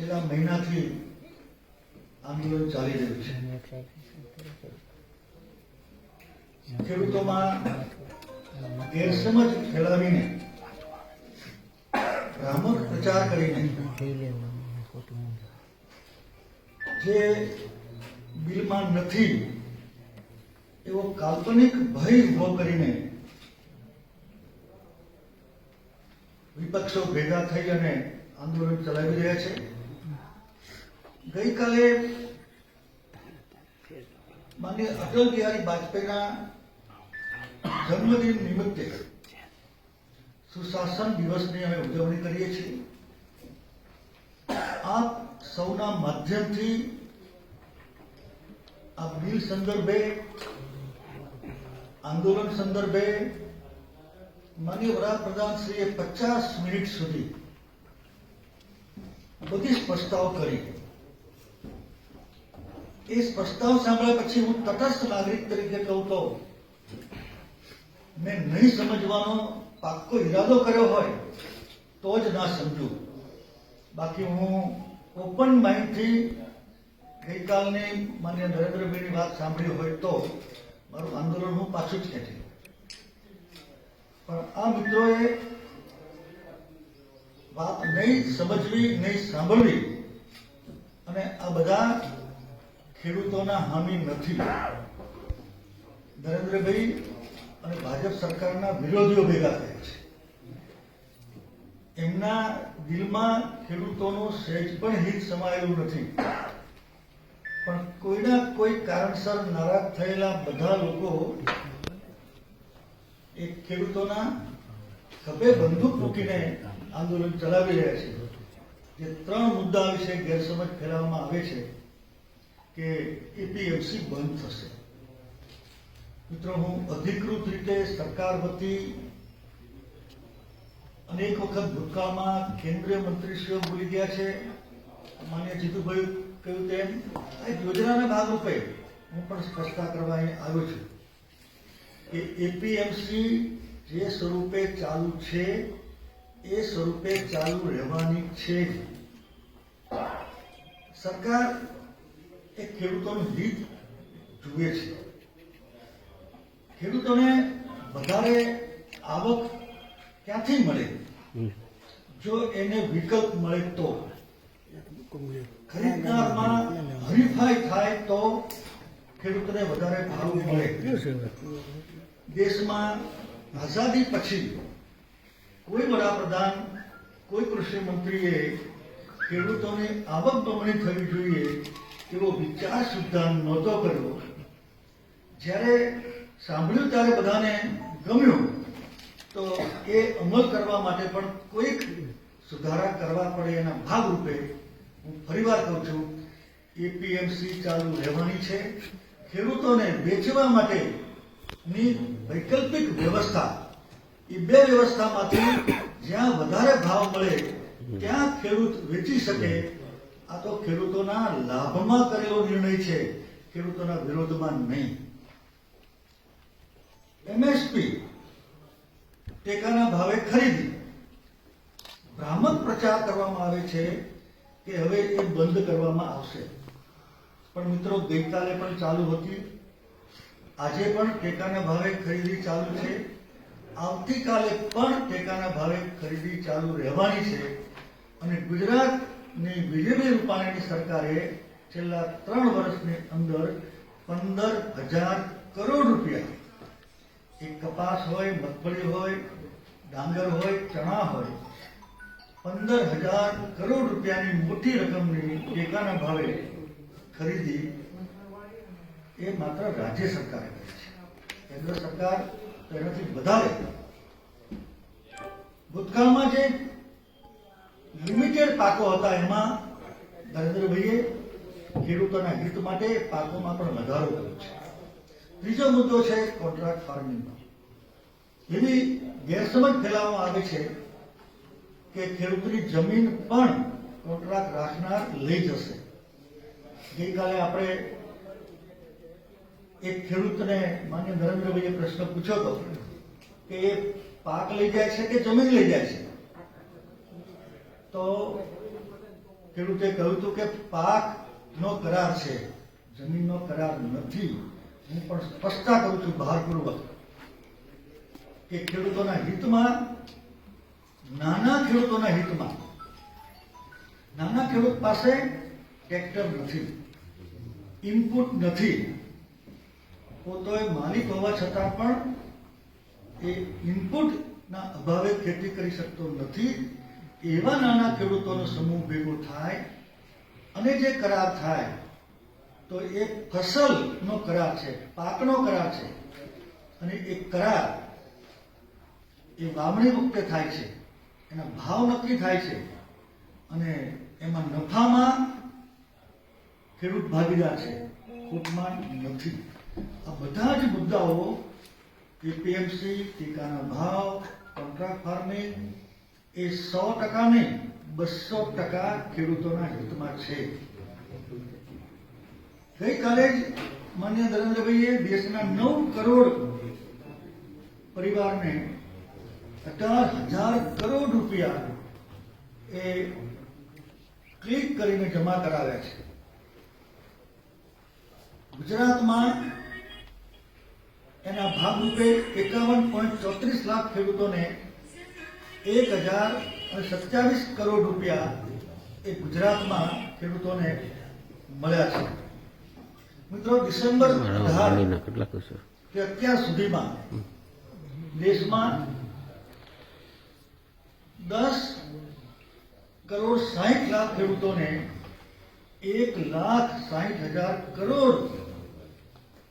છેલ્લા મહિનાથી આંદોલન ચાલી રહ્યું છે. ખેડૂતોમાં ગેરસમજ ફેલાવીને ભ્રામક પ્રચાર કરીને જે બિલમાં નથી, એવો કાલ્પનિક ભય ઊભો કરીને વિપક્ષો ભેગા થઈ અને આંદોલન ચલાવી રહ્યા છે. ગઈકાલે માન્ય અટલ બિહારી વાજપેયીના જન્મદિન નિમિત્તે સુશાસન દિવસની અમે ઉજવણી કરીએ છીએ. આપ સૌના માધ્યમથી આ બિલ સંદર્ભે, આંદોલન સંદર્ભે માન્ય વડાપ્રધાન શ્રીએ પચાસ મિનિટ સુધી બધી સ્પષ્ટતાઓ કરી. એ સ્પષ્ટતાઓ સાંભળ્યા પછી હું તટસ્થ નાગરિક તરીકે કહું તો, મેં નહીં સમજવાનો પાક્કો ઈરાદો કર્યો હોય તો જ ના સમજું બાકી હું ઓપન માઇન્ડથી ગઈકાલની માન્ય નરેન્દ્રભાઈની વાત સાંભળી હોય તો મારું આંદોલન હું પાછું જ ખેંચી. પણ આ મિત્રોએ વાત નહીં સમજવી, નહીં સાંભળવી અને આ બધા ખેડૂતોના હામી નથી. નરેન્દ્રભાઈ અને ભાજપ સરકારના વિરોધીઓ ભેગા થયા છે. એમના દિલમાં ખેડૂતોનો સહેજ પણ હિત સમાયેલું નથી. પણ કોઈના કોઈ કારણસર નારાજ થયેલા બધા લોકો એ ખેડૂતોના ખભે બંદૂક મૂકીને આંદોલન ચલાવી રહ્યા છે. જે ત્રણ મુદ્દા વિશે ગેરસમજ ફેલાવવામાં આવે છે. કે એપીએમસી બંધ થશે. મિત્રો, હું અધિકૃત રીતે સરકાર વતી અનેક વખત ભૂતકાળમાં કેન્દ્રીય મંત્રીશ્રીઓ બોલી ગયા છે. માન્ય જીતુભાઈ કહ્યું તેમ, આ યોજનાના ભાગરૂપે હું પણ સ્પષ્ટતા કરવા અહીં આવ્યો છું કે એપીએમસી જે સ્વરૂપે ચાલુ છે, એ સ્વરૂપે ચાલુ રહેવાની છે. સરકાર એ ખેડૂતોનું હિત જુએ છે. ખેડૂતોને વધારે આવક ક્યાંથી મળે? જો એને વિકલ્પ મળે તો? ખરીદનારમાં હરીફાઈ થાય તો ખેડૂતોને વધારે ભાવ મળે. દેશમાં આઝાદી પછી કોઈ વડાપ્રધાન, કોઈ કૃષિ મંત્રીએ ખેડૂતોને આવક બમણી થવી જોઈએ એવો વિચાર સુદ્ધા નહોતો કર્યો. જ્યારે સાંભળ્યું ત્યારે બધાને ગમ્યું, તો એ અમલ કરવા માટે પણ કોઈક સુધારા કરવા પડે એના ભાગરૂપે હું ફરીવાર કહું છું, એપીએમસી ચાલુ રહેવાની છે. ખેડૂતોને વેચવા માટેની વૈકલ્પિક વ્યવસ્થા, એ બે વ્યવસ્થામાંથી જ્યાં વધારે ભાવ મળે, ત્યાં ખેડૂત વેચી શકે આ તો ખેડૂતોના લાભમાં કરેલો નિર્ણય છે. ખેડૂતોના વિરોધમાં નહીં. એમએસપી ટેકાના ભાવે ખરીદી. ભ્રામક પ્રચાર કરવામાં આવે છે કે હવે એ બંધ કરવામાં આવશે. પણ મિત્રો, ગઈકાલે પણ ચાલુ હતી. આજે પણ ટેકાના ભાવે ખરીદી ચાલુ છે. આવતીકાલે પણ ટેકાના ભાવે ખરીદી ચાલુ રહેવાની છે. અને ગુજરાતની વિજયભાઈ રૂપાણીની સરકારે છેલ્લા ત્રણ વર્ષની અંદર પંદર હજાર કરોડ રૂપિયા એ કપાસ હોય, મગફળી હોય, ડાંગર હોય, ચણા હોય, પંદર હજાર કરોડ રૂપિયાની મોટી રકમની ટેકાના ભાવે ખરીદી એ માત્ર રાજ્ય સરકારે કરી છે. કેન્દ્ર સરકાર તો એનાથી વધારે. ભૂતકાળમાં જે લિમિટેડ પાકો હતા એમાં નરેન્દ્રભાઈએ ખેડૂતોના હિત માટે પાકોમાં પણ વધારો કર્યો છે. ત્રીજો મુદ્દો છે કોન્ટ્રાક્ટ ફાર્મિંગનો એવી ગેરસમજ ફેલાવવામાં આવે છે કે ખેડૂતની જમીન પણ કોન્ટ્રાક્ટ રાખનાર લઈ જશે. ગઈકાલે આપણે એક ખેડૂતને માન્ય નરેન્દ્રભાઈએ પ્રશ્ન પૂછ્યો હતો કે એ પાક લઈ જાય છે કે જમીન લઈ જાય છે? તો ખેડૂતે કહ્યું હતું કે પાકનો કરાર છે, જમીનનો કરાર નથી. હું પણ સ્પષ્ટતા કરું છું ભારપૂર્વક કે ખેડૂતોના હિતમાં, નાના ખેડૂતોના હિતમાં, નાના ખેડૂત પાસે ટ્રેક્ટર નથી, ઇનપુટ નથી. પોતે માલિક હોવા છતાં પણ એ ઇનપુટના અભાવે ખેતી કરી શકતો નથી. એવા નાના ખેડૂતોનો સમૂહ ભેગો થાય અને જે કરાર થાય, તો એ ફસલનો કરાર છે, પાકનો કરાર છે. અને એ કરાર એ વાવણી વખતે થાય છે. એના ભાવ નક્કી થાય છે. અને એમાં નફામાં ખેડૂત ભાગીદાર છે. ખૂટમાં નથી. આ બધા જ મુદ્દાઓ એપીએમસી ટેકાના ભાવ, કોન્ટ્રાક્ટ ફાર્મિંગ એ સો ટકા નહીં, બસો ટકા ખેડૂતોના હિતમાં છે. ગઈકાલે જ માન્ય ધર્મેન્દ્રભાઈએ દેશના નવ કરોડ પરિવારને અઢાર હજાર કરોડ રૂપિયા એ ક્લિક કરીને જમા કરાવ્યા છે. ગુજરાતમાં એના ભાગરૂપે એકાવન પોઈન્ટ ચોત્રીસ લાખ ખેડૂતોને એક હજાર અને સત્યાવીસ કરોડ રૂપિયા એ ગુજરાતમાં ખેડૂતોને મળ્યા છે. મિત્રો ડિસેમ્બર કે અત્યાર સુધીમાં દેશમાં દસ કરોડ સાહીઠ લાખ ખેડૂતોને એક લાખ સાહીઠ હજાર કરોડ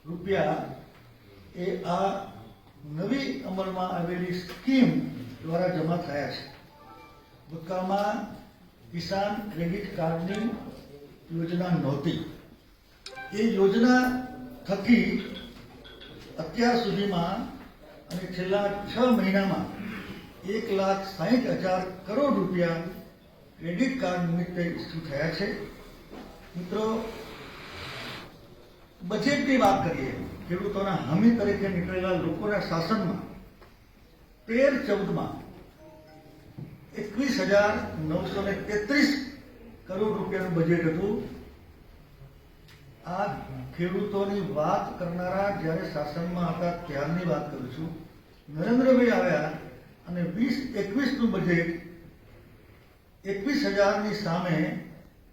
રૂપિયા એ આ નવી અમલમાં આવેલી સ્કીમ દ્વારા જમા થયા છે. ભૂતકાળમાં કિસાન ક્રેડિટ કાર્ડની યોજના નહોતી. એ યોજના થકી અત્યાર સુધીમાં અને છેલ્લા છ મહિનામાં એક લાખ સાહીઠ હજાર કરોડ રૂપિયા ક્રેડિટ કાર્ડ નિમિત્તે ઇસ્યુ થયા છે. મિત્રો, બજેટની વાત કરીએ, ખેડૂતોના હામી તરીકે નીકળેલા લોકોના શાસનમાં તેર ચૌદમાં એકવીસ હજાર નવસો ને તેત્રીસ કરોડ રૂપિયાનું બજેટ હતું. આ ખેડૂતોની વાત કરનારા જ્યારે શાસનમાં હતા ત્યારની વાત કરું છું. નરેન્દ્રભાઈ આવ્યા અને વીસ એકવીસનું બજેટ એકવીસ હજારની સામે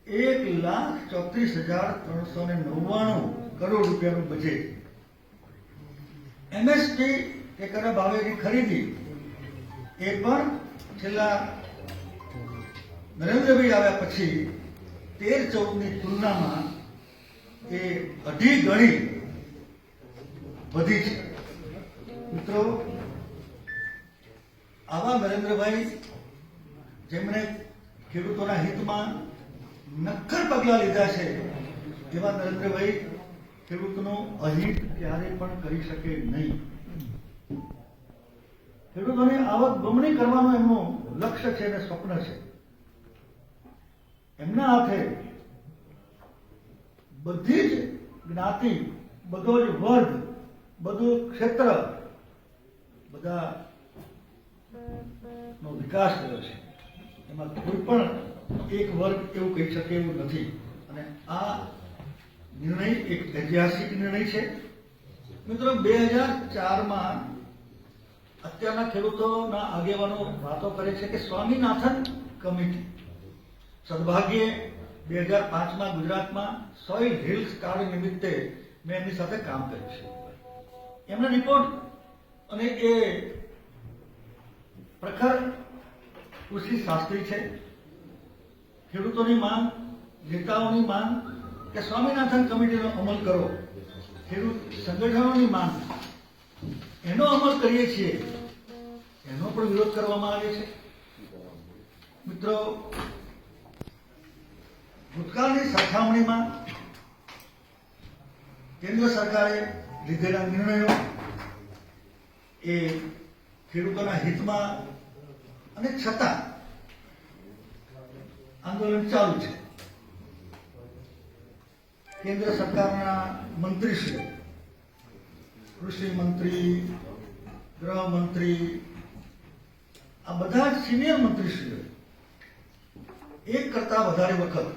એક લાખ ચોત્રીસ હજાર ત્રણસો ને નવ્વાણું કરોડ રૂપિયાનું બજેટ એમએસપી ટેકાના ભાવેની ખરીદી એ પણ છેલ્લા નરેન્દ્રભાઈ આવ્યા પછી તેર ચૌદની તુલનામાં એ અઢી ગણી વધી છે. મિત્રો, આવા નરેન્દ્રભાઈ જેમણે ખેડૂતોના હિતમાં નક્કર પગલાં લીધા છે, એવા નરેન્દ્રભાઈ ખેડૂતનો અહિત ક્યારે પણ કરી શકે નહીં. ખેડૂતોની આવક બમણી કરવાનું એમનું લક્ષ્ય છે અને સ્વપ્ન છે. એમના હાથે બધી જ જ્ઞાતિ, બધો જ વર્ગ, બધું ક્ષેત્ર બધા નો વિકાસ થયો છે. એમાં કોઈ પણ એક વર્ગ એવું કહી શકે એવું નથી. અને આ નિર્ણય એક ઐતિહાસિક નિર્ણય છે. મિત્રો, બે હજાર ચારમાં અત્યારના ખેડૂતોના આગેવાનો વાતો કરે છે કે સ્વામીનાથન કમિટી સદભાગ્યે બે હજાર પાંચમાં ગુજરાતમાં સોઇલ હિલ્સ કાર્ડ નિમિત્તે મેં એમની સાથે કામ કર્યું છે. એમના રિપોર્ટ અને એ પ્રખર કૃષિ શાસ્ત્રી છે. ખેડૂતોની માંગ, નેતાઓની માંગ કે સ્વામીનાથન કમિટીનો અમલ કરો. ખેડૂત સંગઠનોની માંગ એનો અમલ કરીએ છીએ, એનો પણ વિરોધ કરવામાં આવે છે. મિત્રો, ભૂતકાળની સરખામણીમાં કેન્દ્ર સરકારે લીધેલા નિર્ણયો એ ખેડૂતોના હિતમાં અને છતાં આંદોલન ચાલુ છે. કેન્દ્ર સરકારના મંત્રીશ્રીઓ કૃષિ મંત્રી ગૃહમંત્રી આ બધા સિનિયર મંત્રીશ્રીઓ એક કરતા વધારે વખત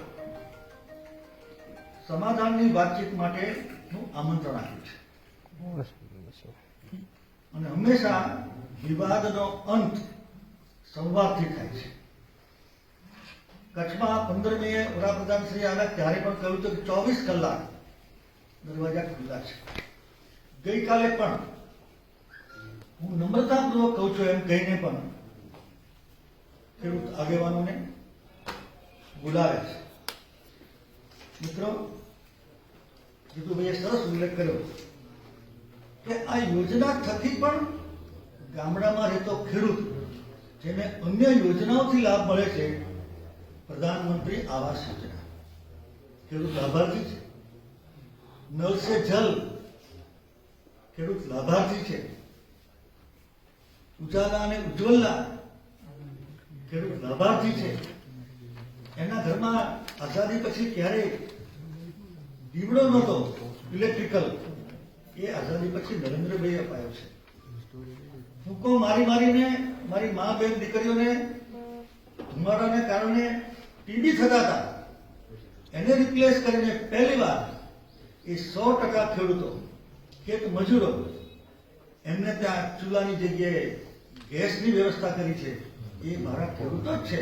સમાધાનની વાતચીત માટેનું આમંત્રણ આપ્યું છે. અને હંમેશા વિવાદનો અંત સંવાદથી થાય છે. કચ્છમાં પંદરમીએ વડાપ્રધાન શ્રી આવ્યા, ત્યારે પણ કહ્યું હતું કે ચોવીસ કલાક દરવાજા ખુલ્લા છે. ગઈકાલે પણ હું નમ્રતાપૂર્વક કહું છું એમ કહીને પણ ખેડૂત આગેવાનોને બોલાવે છે. મિત્રો, જીતુભાઈએ સરસ ઉલ્લેખ કર્યો કે આ યોજના થકી પણ ગામડામાં રહેતો ખેડૂત જેને અન્ય યોજનાઓથી લાભ મળે છે, પ્રધાનમંત્રી આવાસ યોજના. ખેડૂત લાભાર્થી છે. નળ સે જલ ખેડૂત લાભાર્થી છે. ઉજાલા અને ઉજ્જવલના ખેડૂત લાભાર્થી છે. એના ઘરમાં આઝાદી પછી ક્યારેય દીવડો નહોતો ઇલેક્ટ્રિકલ એ આઝાદી પછી નરેન્દ્રભાઈ અપાયો છે. ભૂકો મારી મારીને, મારી મા બેન દીકરીઓને ધુમાડાને કારણે ટીબી થતા હતા. એને રિપ્લેસ કરીને પહેલી વાર એ સો ટકા ખેડૂતો ખેત મજૂરો એમને ત્યાં ચૂલાની જગ્યાએ ગેસની વ્યવસ્થા કરી છે. એ મારા ખેડૂતો જ છે.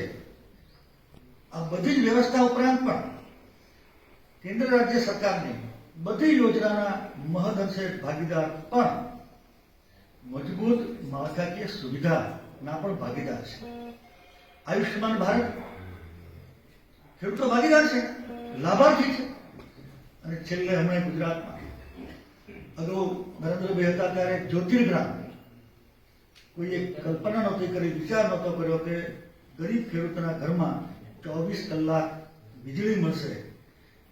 આ બધી જ વ્યવસ્થા ઉપરાંત પણ કેન્દ્ર રાજ્ય સરકારની બધી યોજનાના મહદઅંશે ભાગીદાર પણ મજબૂત માળખાકીય સુવિધાના પણ ભાગીદાર છે. આયુષ્યમાન ભારત ખેડૂતો ભાગીદાર છે, લાભાર્થી છે. અને છેલ્લે હમણાં ગુજરાતમાં અગાઉ નરેન્દ્રભાઈ હતા ત્યારે જ્યોતિર્ગ્રામ કોઈએ કલ્પના નહોતી કરી, વિચાર નહોતો કર્યો કે ગરીબ ખેડૂતના ઘરમાં ચોવીસ કલાક વીજળી મળશે.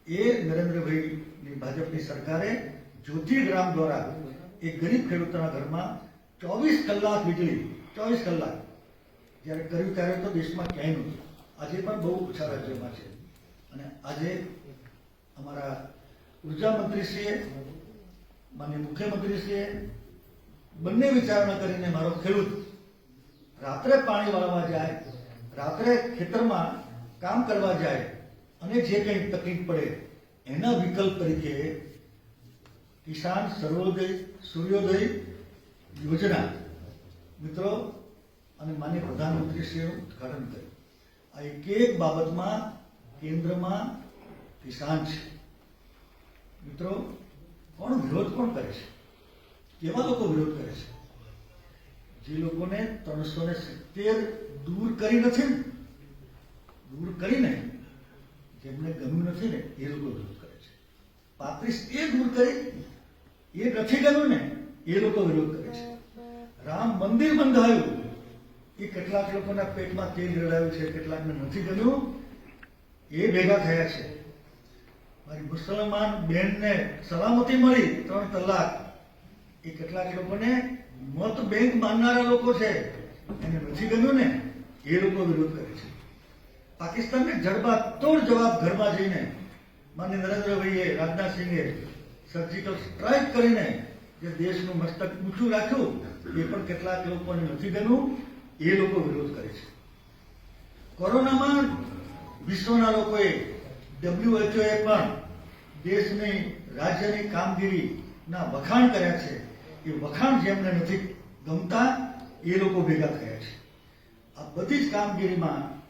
એ નરેન્દ્રભાઈની ભાજપની સરકારે જ્યોતિર્ગ્રામ દ્વારા એ ગરીબ ખેડૂતોના ઘરમાં ચોવીસ કલાક વીજળી, ચોવીસ કલાક. જ્યારે કર્યું ત્યારે તો દેશમાં ક્યાંય નહોતું. આજે પણ બહુ ઓછા રાજ્યોમાં છે. અને આજે અમારા ઊર્જા મંત્રીશ્રીએ માન્ય મુખ્યમંત્રીશ્રીએ બંને વિચારણા કરીને મારો ખેડૂત રાત્રે પાણી વાળવા જાય, રાત્રે ખેતરમાં કામ કરવા જાય અને જે કંઈ તકલીફ પડે એના વિકલ્પ તરીકે કિસાન સર્વોદય સૂર્યોદય યોજના. મિત્રો, અને માન્ય પ્રધાનમંત્રીશ્રીએ ઉદઘાટન કર્યું. આ એક એક બાબતમાં કેન્દ્રમાં કિસાન છે. મિત્રો કોણ વિરોધ કોણ કરે છે? કેવા લોકો વિરોધ કરે છે? જે લોકોને ત્રણસો ને સિત્તેર દૂર કરી નથી દૂર કરીને જેમને ગમ્યું નથી ને, એ લોકો વિરોધ કરે છે. પાંત્રીસ એ દૂર કરી, એ નથી ગમ્યું ને, એ લોકો વિરોધ કરે છે. રામ મંદિર બંધાયું. એ કેટલાક લોકોના પેટમાં તેલ રેડાયું છે, કેટલાકને નથી ગમ્યું. એ ભેગા થયા છે. મારી મુસલમાન બેનને સલામતી મળી ત્રણ તલાક. એ કેટલાક લોકોને મત બેંક માનનારા લોકો છે. એને નથી ગમ્યું ને? એ લોકો વિરોધ કરે છે. પાકિસ્તાનને જડબા તોડ જવાબ ઘરમાં જઈને માન્ય નરેન્દ્રભાઈએ રાજનાથસિંહે સર્જિકલ સ્ટ્રાઇક કરીને જે દેશનું મસ્તક ઊંચું રાખ્યું, એ પણ કેટલાક લોકોને નથી ગમ્યું. એ લોકો વિરોધ કરે છે. કોરોનામાં વિશ્વના લોકોએ WHO એ પણ દેશની રાજ્યની કામગીરીના વખાણ કર્યા છે. એ વખાણ જેમને નથી ગમતા, એ લોકો ભેગા થયા છે. આ બધી જ કામગીરીમાં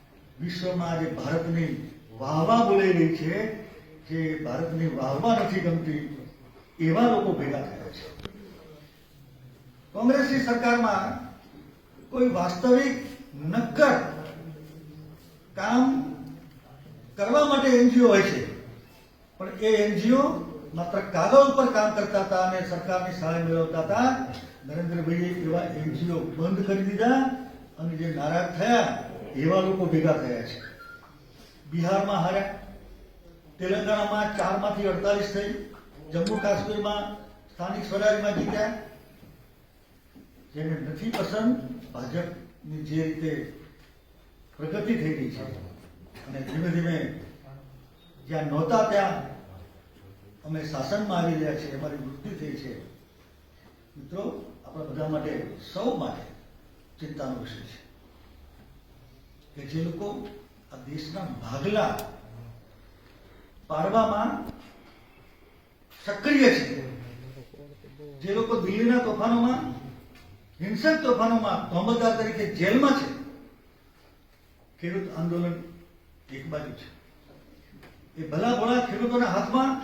વિશ્વમાં આજે ભારતની વાહવા બોલાઈ રહી છે. જે ભારતની વાહવા નથી ગમતી, એવા લોકો ભેગા થયા છે. કોંગ્રેસની સરકારમાં કોઈ વાસ્તવિક નક્કર કામ કરવા માટે એનજીઓ હોય છે. પણ એ એનજીઓ માત્ર કાગળ ઉપર કામ કરતા હતા અને સરકારની સહાય મેળવતા હતા. નરેન્દ્રભાઈએ એવા એનજીઓ બંધ કરી દીધા અને જે નારાજ થયા, એવા લોકો ભેગા થયા છે. બિહારમાં હાર્યા તેલંગાણામાં ચારમાંથી અડતાલીસ થઈ, જમ્મુ કાશ્મીરમાં સ્થાનિક સ્વરાજમાં જીત્યા. જેને નથી પસંદ, ભાજપની જે રીતે પ્રગતિ થઈ ગઈ છે. અને ધીમે ધીમે જ્યાં નહોતા ત્યાં અમે શાસનમાં આવી રહ્યા છીએ, અમારી વૃદ્ધિ થઈ છે. મિત્રો, આપણા બધા માટે સૌ માટે ચિંતાનો વિષય છે કે જે લોકો આ દેશના ભાગલા પાડવામાં સક્રિય છે. જે લોકો દિલ્હીના તોફાનોમાં, હિંસક તોફાનોમાં તોહમતદાર તરીકે જેલમાં છે, ખેડૂત આંદોલન એક બાજુ છે. એ ભલા ભોળા ખેડૂતોના હાથમાં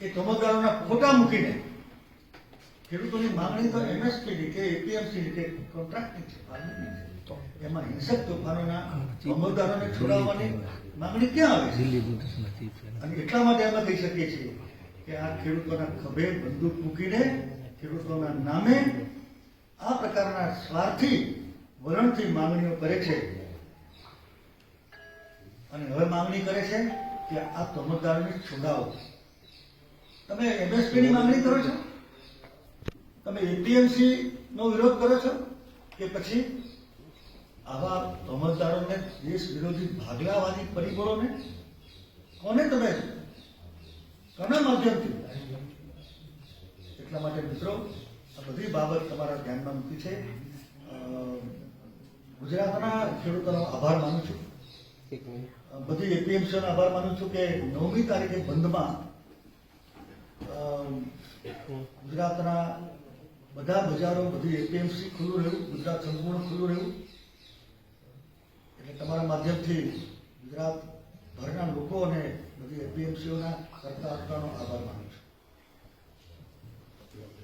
એ ચમકદારોના ફોટા મૂકીને ખેડૂતોની માંગણી તો એમએસપી કે એપીએમસી કે કોન્ટ્રાક્ટની છે એમાં હિંસક તોફાનોના અમલદારોને છોડાવવાની માંગણી ક્યાં આવે છે? અને એટલા માટે અમે કહી શકીએ છીએ કે આ ખેડૂતોના ખભે બંદૂક મૂકીને ખેડૂતોના નામે આ પ્રકારના સ્વાર્થી વલણથી માંગણીઓ કરે છે. અને હવે માંગણી કરે છે કે આ તોમતદારોને છોડાવો. તમે એમએસપી ની માંગણી કરો છો? તમે એપીએમસી નો વિરોધ કરો છો? કે પછી આવા તોમતદારોને દેશ વિરોધી ભાગલાવાદી પરિબળોને કોને તમે કોના માધ્યમથી એટલા માટે મિત્રો, આ બધી બાબત તમારા ધ્યાનમાં મૂકી છે. ગુજરાતના ખેડૂતોનો આભાર માનું છું. બધી એપીએમસીઓનો આભાર માનું છું કે નવમી તારીખે બંધમાં ગુજરાતના બધા બજારો, બધી એપીએમસી ખુલ્લું રહ્યું ગુજરાત સંપૂર્ણ ખુલ્લું રહ્યું એટલે તમારા માધ્યમથી ગુજરાત ભરના લોકો અને બધી એપીએમસીઓના કરતા આભાર માનું